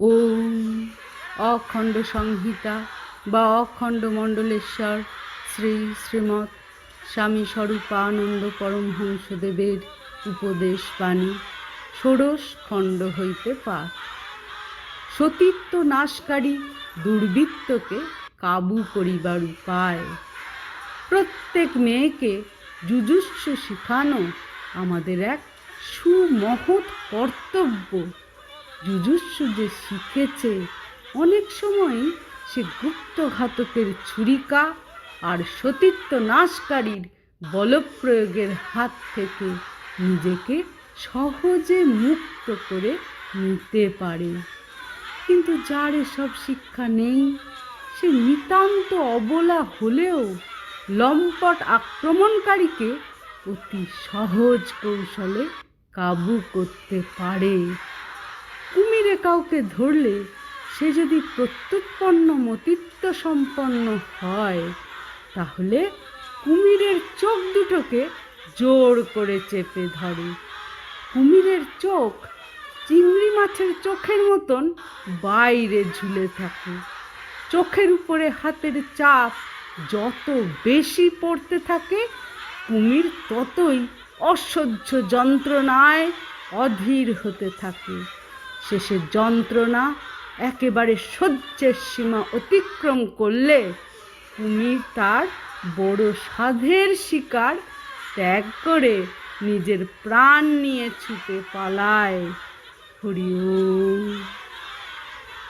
ওম অখণ্ড সংহিতা বা অখণ্ড মণ্ডলেশ্বর শ্রী শ্রীমৎ স্বামী স্বরূপানন্দ পরমহংসদেবের উপদেশ বাণী ষোড়শ খণ্ড হইতে পাঠ। সতীত্ব নাশকারী দুর্বৃত্তকে কাবু করিবার উপায়। প্রত্যেক মেয়েকে যুজুৎসু শিখানো আমাদের এক সুমহৎ কর্তব্য। যুজুৎসু যে শিখেছে। অনেক সময় সে গুপ্তঘাতকের ছুরিকা আর সতীত্ব নাশকারীর বলপ্রয়োগের হাত থেকে নিজেকে সহজে মুক্ত করে নিতে পারে। কিন্তু যার এসব শিক্ষা নেই, সে নিতান্ত অবলা হলেও লম্পট আক্রমণকারীকে অতি সহজ কৌশলে কাবু করতে পারে। কাউকে ধরলে সে যদি প্রত্যুৎপন্ন মতিত্ব সম্পন্ন হয়, তাহলে কুমিরের চোখ দুটোকে জোর করে চেপে ধরে। কুমিরের চোখ চিংড়ি মাছের চোখের মতন বাইরে ঝুলে থাকে। চোখের উপরে হাতের চাপ যত বেশি পড়তে থাকে, কুমির ততই অসহ্য যন্ত্রণায় অধীর হতে থাকে। শেষে যন্ত্রণা একেবারে সহ্যের সীমা অতিক্রম করলে কুমির তার বড় সাধের শিকার ত্যাগ করে নিজের প্রাণ নিয়ে ছুটে পালায়। হরি ওম।